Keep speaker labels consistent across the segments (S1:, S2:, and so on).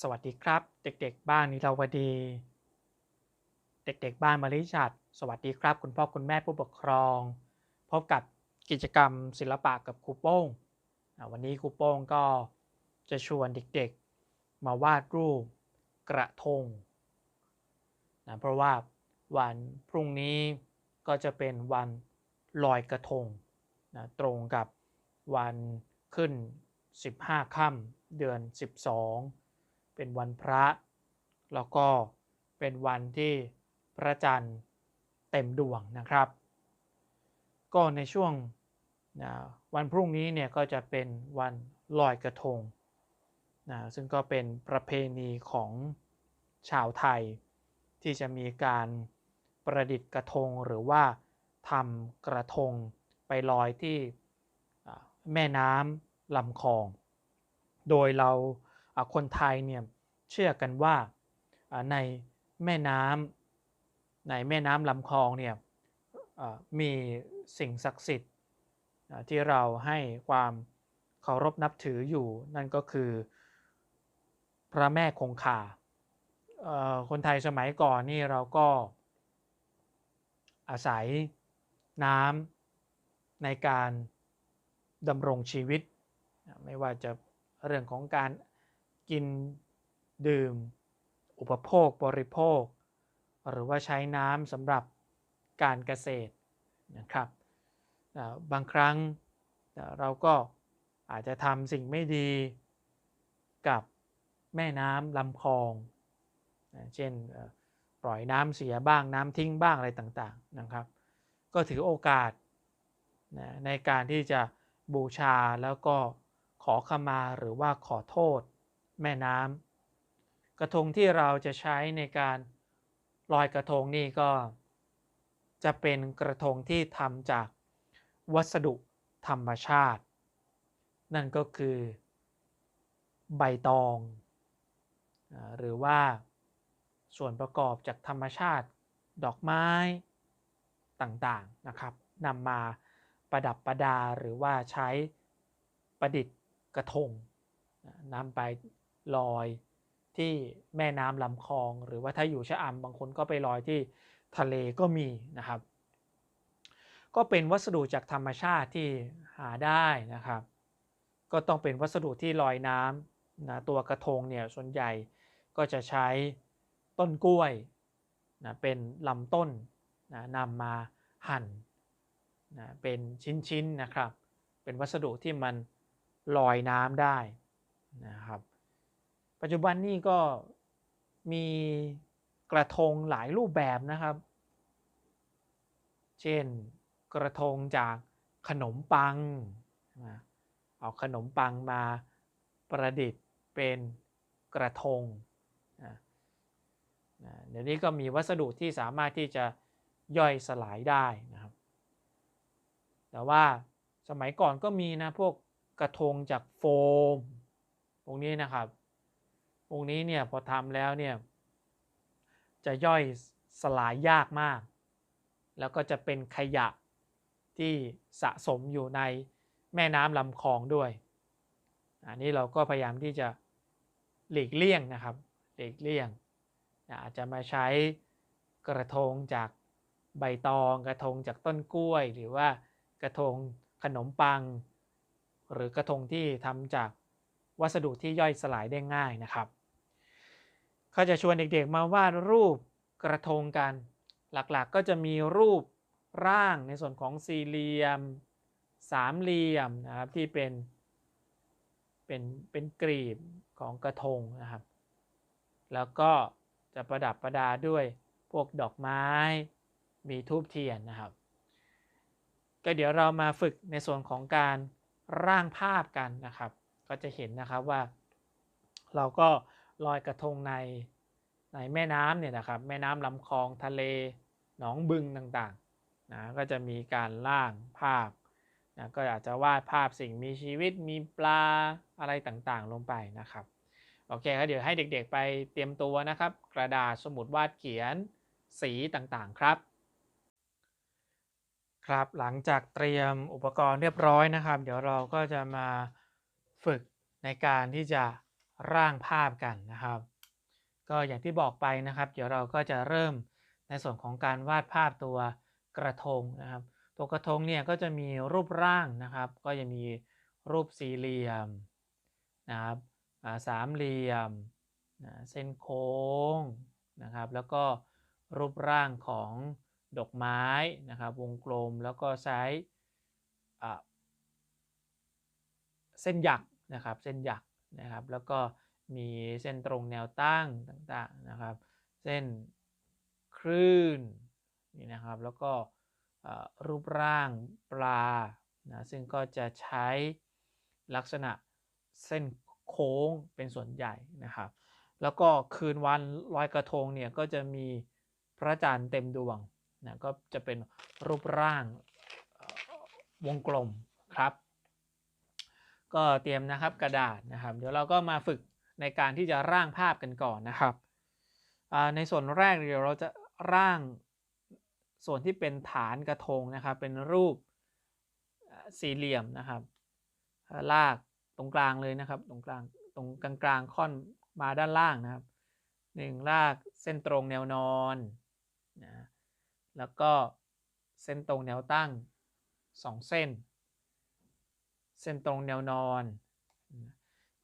S1: สวัสดีครับ เด็ก ๆ บ้านนิราวดี เด็ก ๆ บ้านมาริชัด สวัสดีครับ คุณพ่อคุณแม่ผู้ปกครอง พบกับกิจกรรมศิลปะกับครูโป้ง วันนี้ครูโป้งก็จะชวนเด็ก ๆ มาวาดรูปกระทงนะเพราะว่าวันพรุ่งนี้ก็จะเป็นวันลอยกระทงนะตรงกับวันขึ้น 15 ค่ำเดือน 12 เป็นวันพระ แล้วก็เป็นวันที่พระจันทร์เต็มดวงนะครับ ก็ในช่วงนะวันพรุ่งนี้เนี่ยก็จะเป็นวันลอยกระทงนะซึ่งก็เป็นประเพณีของชาวไทย ที่จะมีการประดิษฐ์กระทงหรือว่าทำกระทงไปลอยที่แม่น้ำลำคลอง โดยเราคนไทยเนี่ย เชื่อกันว่าในแม่น้ำในแม่น้ำลำคลองเนี่ยมีสิ่งศักดิ์สิทธิ์ที่เราให้ความเคารพนับถืออยู่นั่นก็คือพระแม่คงคาคนไทยสมัยก่อนนี่เราก็อาศัยน้ำในการดำรงชีวิต ไม่ว่าจะเรื่องของการกิน ดื่ม อุปโภคบริโภค หรือว่าใช้น้ำสำหรับการเกษตรนะครับบางครั้งเราก็อาจจะทำสิ่งไม่ดีกับแม่น้ำลำคลอง เช่นปล่อยน้ำเสียบ้างน้ำทิ้งบ้างอะไรต่างๆนะครับ ก็ถือโอกาสในการที่จะบูชาแล้วก็ขอขมาหรือว่าขอโทษแม่น้ำ กระทงที่เราจะใช้ในการลอยกระทงนี่ก็จะเป็นกระทงที่ทำจากวัสดุธรรมชาติ นั่นก็คือ ใบตอง หรือว่าส่วนประกอบจากธรรมชาติดอกไม้ต่างๆนะครับนำมาประดับประดาหรือว่าใช้ประดิษฐ์กระทงนำไปลอย ที่แม่น้ำลำคลอง หรือว่าถ้าอยู่ชะอำบางคนก็ไปลอยที่ทะเลก็มีนะครับ ก็เป็นวัสดุจากธรรมชาติที่หาได้นะครับ ก็ต้องเป็นวัสดุที่ลอยน้ำนะตัวกระทงเนี่ยส่วนใหญ่ก็จะใช้ต้นกล้วยนะเป็นลำต้นนะนำมาหั่นนะเป็นชิ้นๆนะครับ เป็นวัสดุที่มันลอยน้ำได้นะครับ ปัจจุบันนี่ก็มีกระทงหลายรูปแบบนะครับ เช่นกระทงจากขนมปัง เอาขนมปังมาประดิษฐ์เป็นกระทง เดี๋ยวนี้ก็มีวัสดุที่สามารถที่จะย่อยสลายได้นะครับ แต่ว่าสมัยก่อนก็มีนะพวกกระทงจากโฟมพวกนี้นะครับ พวกนี้เนี่ยพอทำแล้วเนี่ยจะย่อยสลายยากมาก แล้วก็จะเป็นขยะที่สะสมอยู่ในแม่น้ำลำคลองด้วย อันนี้เราก็พยายามที่จะหลีกเลี่ยงนะครับหลีกเลี่ยงอาจจะมาใช้กระทงจากใบตอง กระทงจากต้นกล้วย หรือว่ากระทงขนมปัง หรือกระทงที่ทำจาก วัสดุที่ย่อยสลายได้ง่ายนะครับเขาจะชวนเด็กๆมาวาดรูปกระทงกัน หลักๆก็จะมีรูปร่างในส่วนของสี่เหลี่ยม สามเหลี่ยมนะครับที่เป็นเป็นเป็นกรีบของกระทงนะครับ แล้วก็จะประดับประดาด้วยพวกดอกไม้ มีทูบเทียนนะครับ ก็เดี๋ยวเรามาฝึกในส่วนของการร่างภาพกันนะครับ ก็จะเห็นนะครับว่า เราก็ลอยกระทงในในแม่น้ำเนี่ยนะครับ แม่น้ำลำคลองทะเลหนองบึงต่างๆนะก็จะมีการร่างภาพนะก็อาจจะวาดภาพสิ่งมีชีวิตมีปลาอะไรต่างๆลงไปนะครับโอเคครับเดี๋ยวให้เด็กๆไปเตรียมตัวนะครับ กระดาษสมุดวาดเขียนสีต่างๆครับ ครับหลังจากเตรียมอุปกรณ์เรียบร้อยนะครับ เดี๋ยวเราก็จะมา ฝึกในการที่จะร่างภาพกันนะครับ ก็อย่างที่บอกไปนะครับ เดี๋ยวเราก็จะเริ่มในส่วนของการวาดภาพตัวกระทงนะครับ ตัวกระทงเนี่ยก็จะมีรูปร่างนะครับ ก็จะมีรูปสี่เหลี่ยมนะครับสามเหลี่ยมเส้นโค้งนะครับ แล้วก็รูปร่างของดอกไม้นะครับ วงกลมแล้วก็ใช้เส้นหยัก นะครับเส้นหยักนะครับ แล้วก็มีเส้นตรงแนวตั้งต่างๆนะครับ เส้นคลื่นนี่นะครับแล้วก็รูปร่างปลานะซึ่งก็จะใช้ลักษณะเส้นโค้งเป็นส่วนใหญ่นะครับ แล้วก็คืนวันลอยกระทงเนี่ยก็จะมีพระจันทร์เต็มดวงนะก็จะเป็นรูปร่างวงกลมครับ ก็เตรียมนะครับกระดาษนะครับ เดี๋ยวเราก็มาฝึกในการที่จะร่างภาพกันก่อนนะครับในส่วนแรกเดี๋ยวเราจะร่างส่วนที่เป็นฐานกระทงนะครับ เป็นรูปสี่เหลี่ยมนะครับ ลากตรงกลางเลยนะครับ ตรงกลางตรงกลางกลางๆค่อนมาด้านล่างนะครับหนึ่งลากเส้นตรงแนวนอนนะแล้วก็เส้นตรงแนวตั้งสองเส้น เส้นตรงแนวนอน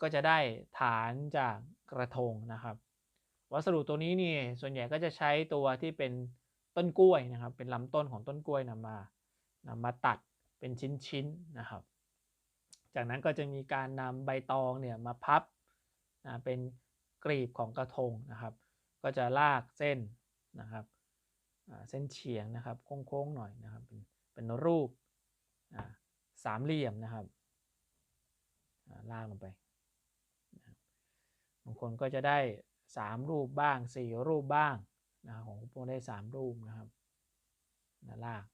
S1: ก็จะได้ฐานจากกระทงนะครับ วัสดุตัวนี้นี่ส่วนใหญ่ก็จะใช้ตัวที่เป็นต้นกล้วยนะครับ เป็นลำต้นของต้นกล้วยนำมานำมาตัดเป็นชิ้นๆนะครับ จากนั้นก็จะมีการนำใบตองเนี่ยมาพับนะเป็นกรีบของกระทงนะครับ ก็จะลากเส้นนะครับเส้นเฉียงนะครับโค้งๆหน่อยนะครับ เป็นเป็นรูปสามเหลี่ยมนะครับ ลากลงไป บางคนก็จะได้สามรูปบ้างสี่รูปบ้างนะครับของพวกได้สามรูปนะครับนะลาก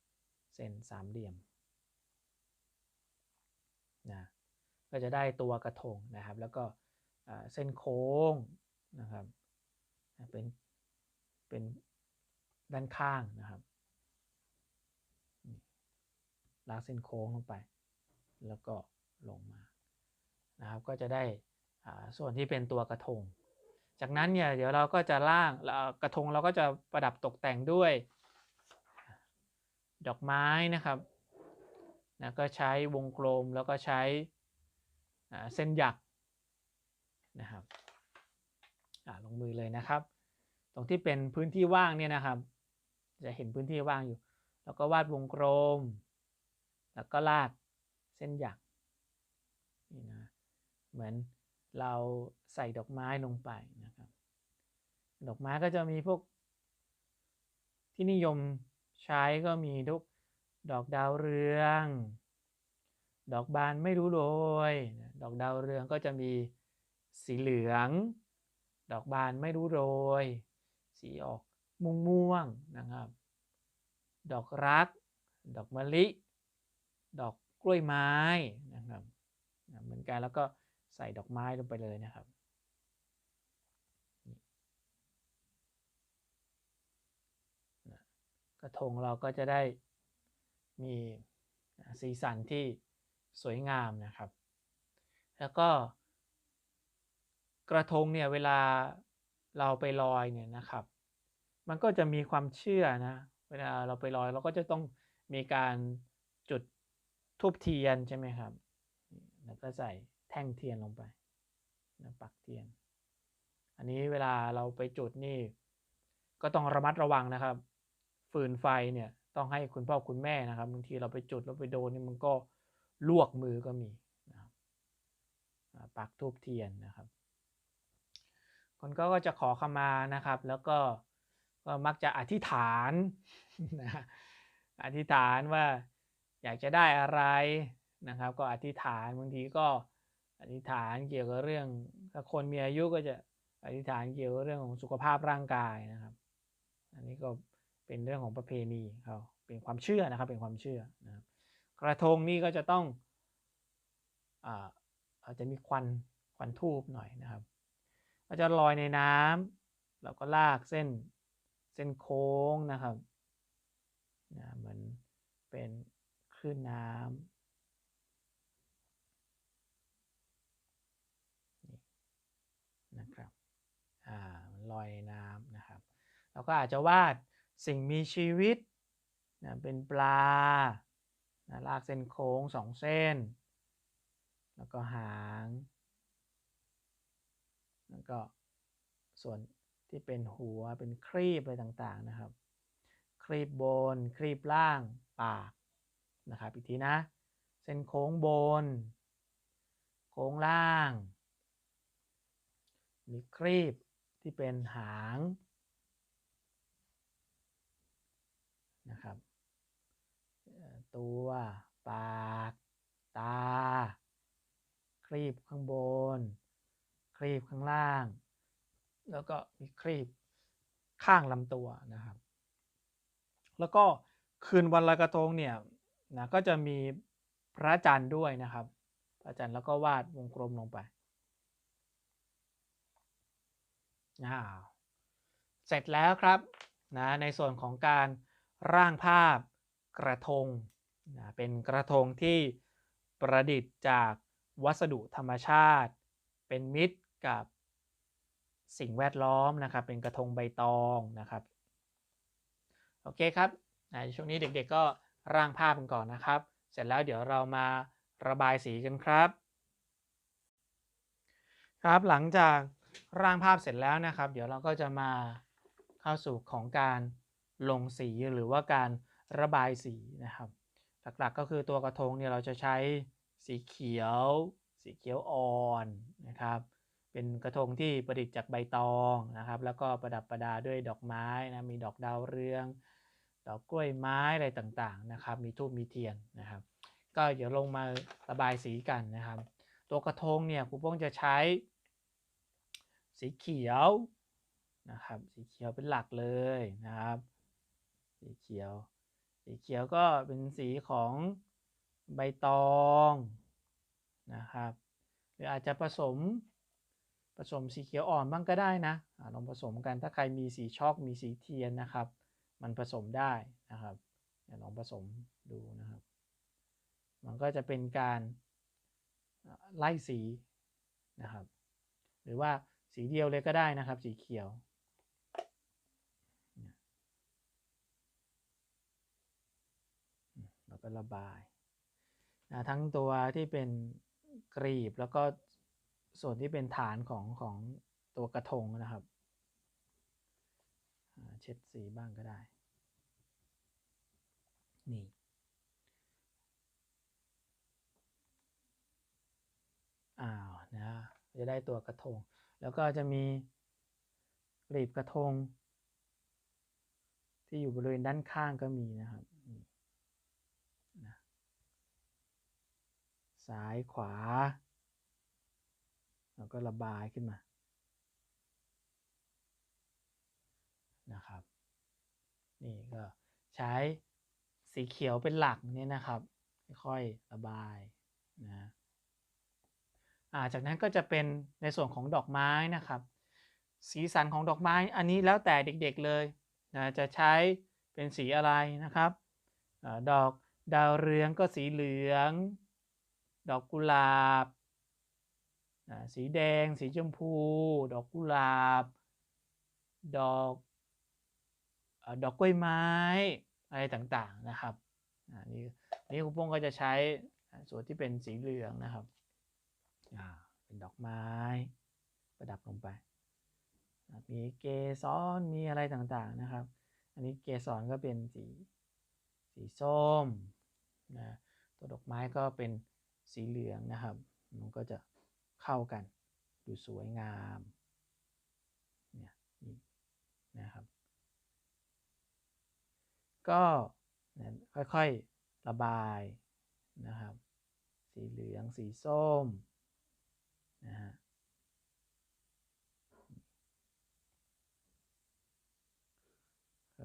S1: เส้นสามเหลี่ยมนะก็จะได้ตัวกระทงนะครับ แล้วก็เส้นโค้งนะครับเป็นเป็นด้านข้างนะครับลากเส้นโค้งลงไป แล้วก็ลงมา นะครับก็จะได้ส่วนที่เป็นตัวกระทง จากนั้นเนี่ยเดี๋ยวเราก็จะล่างกระทงเราก็จะประดับตกแต่งด้วย ดอกไม้นะครับนะก็ใช้วงกลมแล้วก็ใช้เส้นหยักนะครับลงมือเลยนะครับ ตรงที่เป็นพื้นที่ว่างเนี่ยนะครับ จะเห็นพื้นที่ว่างอยู่ แล้วก็วาดวงกลม แล้วก็ลากเส้นหยัก เหมือนเราใส่ดอกไม้ลงไปนะครับ ดอกไม้ก็จะมีพวกที่นิยมใช้ก็มีทุกดอกดาวเรือง ดอกบานไม่รู้โรย ดอกดาวเรืองก็จะมีสีเหลือง ดอกบานไม่รู้โรย สีออกม่วงม่วงนะครับ ดอกรัก ดอกมะลิ ดอกกล้วยไม้นะครับ เหมือนกันแล้วก็ ใส่ดอกไม้ลงไปเลยนะครับกระทงเราก็จะได้มีสีสันที่สวยงามนะครับ แล้วก็ กระทงเนี่ยเวลาเราไปลอยเนี่ยนะครับ มันก็จะมีความเชื่อนะ เวลาเราไปลอยเราก็จะต้องมีการจุดทูบเทียนใช่ไหมครับ แล้วก็ใส่ ท่งเทียนลงไปนะปักเทียน อันนี้เวลาเราไปจุดนี่ก็ต้องระมัดระวังนะครับ ฟืนไฟเนี่ยต้องให้คุณพ่อคุณแม่นะครับบางทีเราไปจุดแล้วไปโดนนี่มันก็ลวกมือก็มีนะครับปักทูบเทียนนะครับคนก็ก็จะขอขมานะครับ แล้วก็ก็มักจะอธิษฐานนะอธิษฐานว่าอยากจะได้อะไรนะครับ ก็อธิษฐานบางทีก็ อธิษฐานเกี่ยวกับเรื่อง ถ้าคนมีอายุก็จะอธิษฐานเกี่ยวกับเรื่องของสุขภาพร่างกายนะครับ อันนี้ก็เป็นเรื่องของประเพณีเขาเป็นความเชื่อนะครับเป็นความเชื่อนะครับกระทงนี่ก็จะต้องอาอาจจะมีควันควันทูบหน่อยนะครับก็จะลอยในน้ำแล้วก็ลากเส้นเส้นโค้งนะครับนะเหมือนเป็นคลื่นน้ำนี่ ลอยนน้ำนะครับเราก็อาจจะวาดสิ่งมีชีวิตนะเป็นปลานะลากเส้นโค้งสองเส้น แล้วก็หาง แล้วก็ส่วนที่เป็นหัวเป็นครีบอะไรต่างๆนะครับ ครีบบน ครีบล่างปากนะครับอีกทีนะ เส้นโค้งบน โค้งล่าง มีครีบ ที่เป็นหางนะครับตัว ปาก ตา ครีบข้างบน ครีบข้างล่าง แล้วก็มีครีบข้างลำตัวนะครับ แล้วก็คืนวันลอยกระทงเนี่ยนะก็จะมีพระจันทร์ด้วยนะครับ พระจันทร์แล้วก็วาดวงกลมลงไปอ้าว เสร็จแล้วครับนะในส่วนของการร่างภาพกระทงนะเป็นกระทงที่ประดิษฐ์จากวัสดุธรรมชาติ เป็นมิตรกับสิ่งแวดล้อมนะครับ เป็นกระทงใบตองนะครับ โอเคครับในช่วงนี้เด็กๆก็ร่างภาพกันก่อนนะครับ เสร็จแล้วเดี๋ยวเรามาระบายสีกันครับ ครับหลังจาก ร่างภาพเสร็จแล้วนะครับ เดี๋ยวเราก็จะมาเข้าสู่ของการลงสีหรือว่าการระบายสีนะครับ หลักๆก็คือตัวกระทงเนี่ยเราจะใช้สีเขียว สีเขียวอ่อนนะครับ เป็นกระทงที่ประดิษฐ์จากใบตองนะครับ แล้วก็ประดับประดาด้วยดอกไม้นะมีดอกดาวเรือง ดอกกล้วยไม้อะไรต่างๆนะครับ มีทูบมีเทียนนะครับ ก็เดี๋ยวลงมาระบายสีกันนะครับ ตัวกระทงเนี่ยครูป้องจะใช้ สีเขียวนะครับสีเขียวเป็นหลักเลยนะครับสีเขียว สีเขียวก็เป็นสีของใบตองนะครับหรืออาจจะผสมผสมสีเขียวอ่อนบ้างก็ได้นะอลองผสมกันถ้าใครมีสีช็อกมีสีเทียนนะครับ มันผสมได้นะครับลองผสมดูนะครับ มันก็จะเป็นการไล่สีนะครับ หรือว่า สีเดียวเลยก็ได้นะครับ สีเขียว แล้วก็ระบายนะทั้งตัวที่เป็นกรีบแล้วก็ส่วนที่เป็นฐานของของตัวกระทงนะครับ เช็ดสีบ้างก็ได้ นี่อ้าวนะจะได้ตัวกระทง แล้วก็จะมีกลีบกระทง ที่อยู่บริเวณด้านข้างก็มีนะครับนะซ้ายขวา แล้วก็ระบายขึ้นมานะครับนี่ก็ใช้สีเขียวเป็นหลักเนี่ยนะครับ ค่อยๆระบายนะ จากนั้นก็จะเป็นในส่วนของดอกไม้นะครับ สีสันของดอกไม้อันนี้แล้วแต่เด็กๆเลยนะจะใช้เป็นสีอะไรนะครับอดอกดาวเรืองก็สีเหลือง ดอกกุหลาบสีแดง สีชมพู ดอกกุหลาบ ดอกดอกกล้วยไม้อะไรต่างๆนะครับนี่นี่คุณป้งก็จะใช้ส่วนที่เป็นสีเหลืองนะครับ เป็นดอกไม้ ประดับลงไป มีเกสรมีอะไรต่างๆนะครับ อันนี้เกสรก็เป็นสีสีส้มนะตัวดอกไม้ก็เป็นสีเหลืองนะครับ มันก็จะเข้ากันดูสวยงามเนี่ยนี่นะครับ ก็ค่อยๆระบายนะครับ สีเหลืองสีส้ม นะฮะ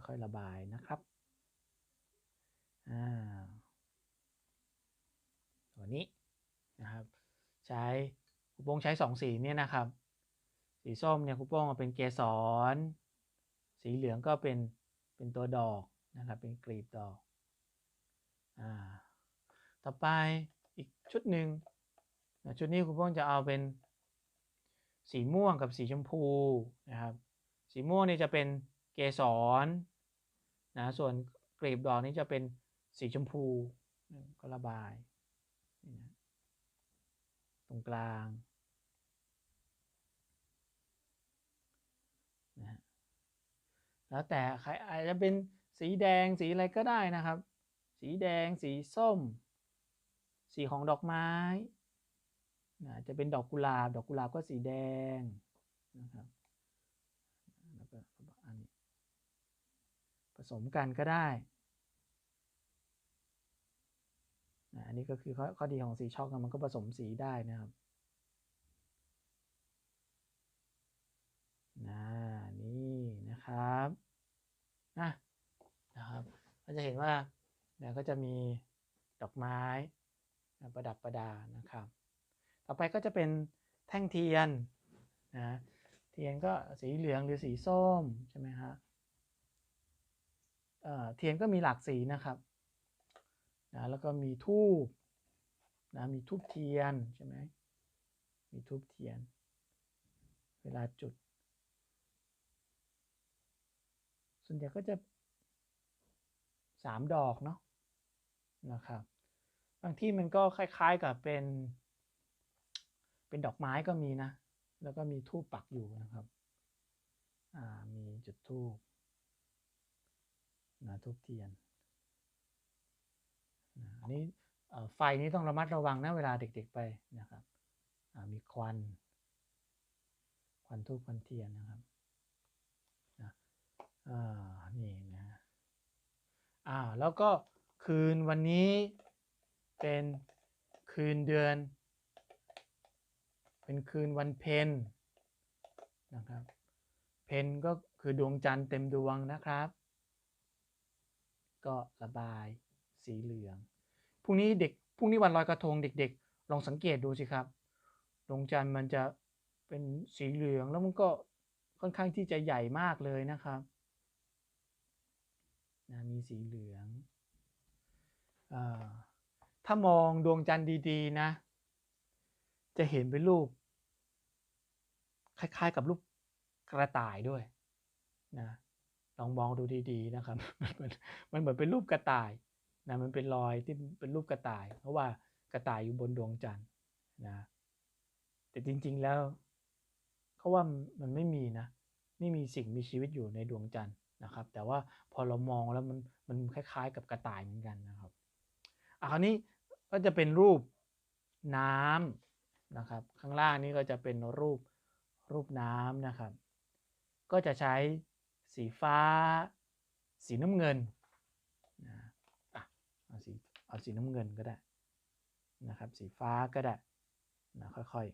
S1: ค่อยๆระบายนะครับอ่าตัวนี้นะครับ ใช้คูปองใช้สองสีเนี่ยนะครับ สีส้มเนี่ยคูปองเป็นเกสร สีเหลืองก็เป็นเป็นตัวดอกนะครับ เป็นกลีบดอก อ่า ต่อไปอีกชุดหนึ่ง ชุดนี้คุณพ่อจะเอาเป็นสีม่วงกับสีชมพูนะครับ สีม่วงนี่จะเป็นเกสรนะส่วนกลีบดอกนี้จะเป็นสีชมพูก็ระบายนะตรงกลางนะแล้วแต่ใครอาจจะเป็นสีแดงสีอะไรก็ได้นะครับ สีแดงสีส้ม สีของดอกไม้ นะจะเป็นดอกกุหลาบ ดอกกุหลาบก็สีแดงนะครับแล้วก็อันนี้ผสมกันก็ได้นะอันนี้ก็คือข้อข้อดีของสีช็อกนะมันก็ผสมสีได้นะครับนะนี่นะครับนะนะครับก็จะเห็นว่าเนี่ยก็จะมีดอกไม้ประดับประดานะครับ ต่อไปก็จะเป็นแท่งเทียนนะเทียนก็สีเหลืองหรือสีส้มใช่ไหมฮะเเทียนก็มีหลากสีนะครับนะแล้วก็มีทูบนะมีทูบเทียนใช่ไหมมีทูบเทียน เวลาจุด ส่วนใหญ่ก็จะสามดอกเนาะนะครับ บางที่มันก็คล้ายๆกับเป็น เป็นดอกไม้ก็มีนะ แล้วก็มีทูบปักอยู่นะครับ อ่า มีจุดทูบนะทูบเทียนนะอันนี้ไฟนี้ต้องระมัดระวังนะเวลาเด็กๆไปนะครับมีควัน ควันทูบควันเทียนนะครับนะนี่นะอ่าแล้วก็คืนวันนี้เป็นคืนเดือน เป็นคืนวันเพ็ญนะครับ เพนก็คือดวงจันทร์เต็มดวงนะครับ ก็ระบายสีเหลือง พรุ่งนี้เด็ก พรุ่งนี้วันลอยกระทงเด็ก ๆ ลองสังเกตดูสิครับ ดวงจันทร์มันจะเป็นสีเหลืองแล้วมันก็ค่อนข้างที่จะใหญ่มากเลยนะครับนะมีสีเหลืองอถ้ามองดวงจันทร์ดีๆนะ จะเห็นเป็นรูป คล้ายๆกับรูปกระต่ายด้วยนะลองมองดูดีๆนะครับ มันเหมือนเป็นรูปกระต่ายนะมันเป็นรอยที่เป็นรูปกระต่าย เพราะว่ากระต่ายอยู่บนดวงจันทร์นะแต่จริงๆแล้วเขาว่ามันไม่มีนะไม่มีสิ่งมีชีวิตอยู่ในดวงจันทร์นะครับ แต่ว่าพอเรามองแล้วมันมันคล้ายๆกับกระต่ายเหมือนกันนะครับอะคราวนี้ก็จะเป็นรูปน้ำ นะครับ ข้างล่างนี้ก็จะเป็นรูปรูปน้ำนะครับ ก็จะใช้สีฟ้า สีน้ำเงินนะเอาสีเอาสีน้ำเงินก็ได้นะครับ สีฟ้าก็ได้นะค่อย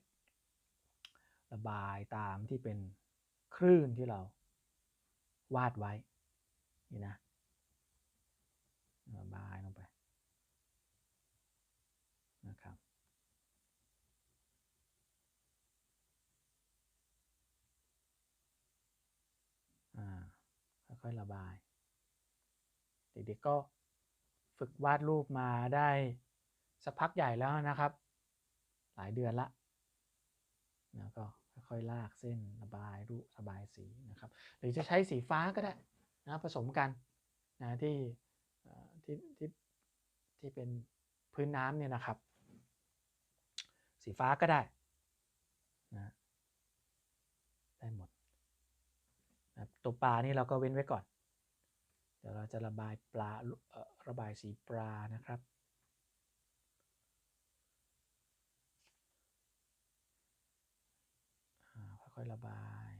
S1: ๆ ระบายตามที่เป็นคลื่นที่เราวาดไว้นี่นะระบายลงไปนะครับค่ อยๆระบาย เด็กๆก็ฝึกวาดรูปมาได้สักพักใหญ่แล้วนะครับ หลายเดือนละแล้วก็ค่อยๆลากเส้นระบายรูประบายสีนะครับ หรือจะใช้สีฟ้าก็ได้นะผสมกันนะที่ที่ที่ที่เป็นพื้นน้ำเนี่ยนะครับ สีฟ้าก็ได้นะได้หมด ตัวปลานี่เราก็เว้นไว้ก่อน เดี๋ยวเราจะระบายปลาระบายสีปลานะครับค่อยๆระบาย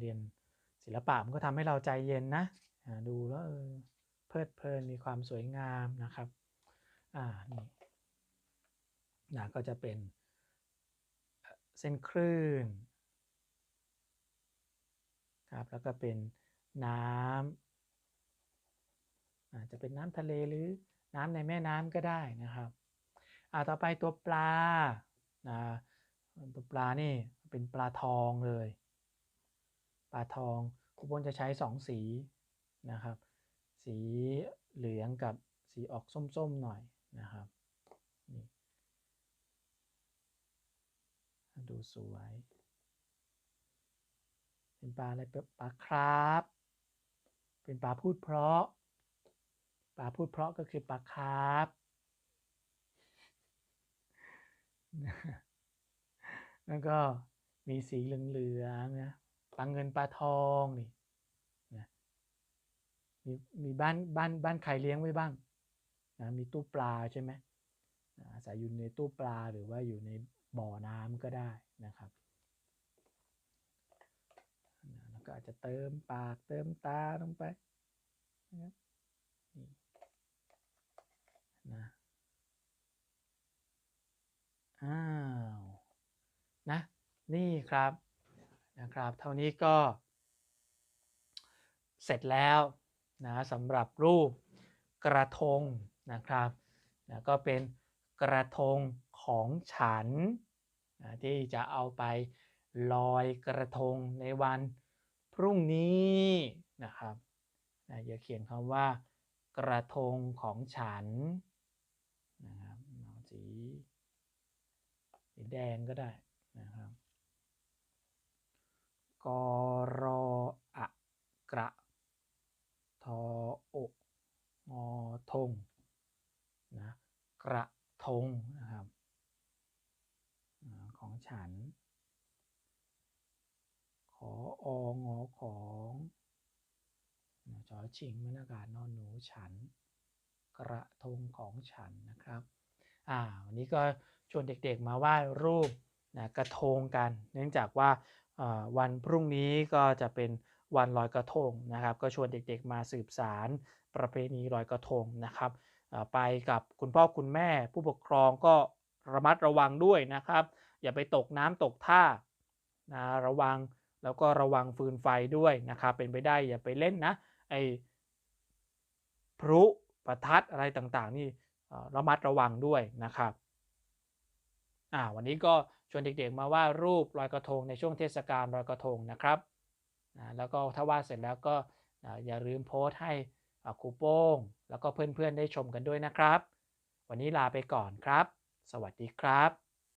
S1: เรียนศิลปะมันก็ทำให้เราใจเย็นนะ ดูแล้ว ลิดเพลินมีความสวยงามนะครับอ่านี่นะก็จะเป็นเส้นคลื่นครับแล้วก็เป็นน้ำอาจจะเป็นน้ำทะเลหรือน้ำในแม่น้ำก็ได้นะครับอ่าต่อไปตัวปลานะตัวปลานี่เป็นปลาทองเลย ปลาทองครูบนจะใช้สองสีนะครับ สีเหลืองกับสีออกส้มๆหน่อยนะครับนี่ดูสวย เป็นปลาอะไรปลาคราฟเป็นปลาพูดเพราะปลาพูดเพราะก็คือปลาคร์ฟแล้วก็มีสีเหลืองๆนะปลาเงินปลาทองนี่ มีมีบ้านบ้านบ้านใครเลี้ยงไว้บ้างนะมีตู้ปลาใช่ไหมอาศัยอยู่ในตู้ปลาหรือว่าอยู่ในบ่อน้ำก็ได้นะครับแล้วก็อาจจะเติมปากเติมตาลงไปนะครับนี่นะอ้าวนะนี่ครับนะครับ เท่านี้ก็เสร็จแล้ว นะสำหรับรูปกระทงนะครับนะก็เป็นกระทงของฉันนะที่จะเอาไปลอยกระทงในวันพรุ่งนี้นะครับนะอย่าเขียนคำว่า กระทงของฉันนะครับเอาสีสีแดงก็ได้นะครับกรออะกระ ทอโองอทงนะกระทงนะครับของฉัน ขอองอของจอชิงมนากาศนอนหนูฉัน กระทงของฉันนะครับอ่าวันนี้ก็ชวนเด็กๆมาวาดรูปนะกระทงกัน เนื่องจากว่าวันพรุ่งนี้ก็จะเป็น วันลอยกระทงนะครับ ก็ชวนเด็กๆมาสืบสารประเพณีลอยกระทงนะครับไปกับคุณพ่อคุณแม่ ผู้ปกครองก็ระมัดระวังด้วยนะครับ อย่าไปตกน้ำตกท่านะระวังแล้วก็ระวังฟืนไฟด้วยนะครับ เป็นไปได้อย่าไปเล่นนะไอ้พลุประทัดอะไรต่างๆ นี่ระมัดระวังด้วยนะครับวันนี้ก็ชวนเด็กๆมาวาดรูปลอยกระทงในช่วงเทศกาลลอยกระทงนะครับ นะแล้วก็ถ้าวาดเสร็จแล้วก็อย่าลืมโพสต์ให้ครูโป้ง แล้วก็เพื่อนๆได้ชมกันด้วยนะครับ วันนี้ลาไปก่อนครับ สวัสดีครับ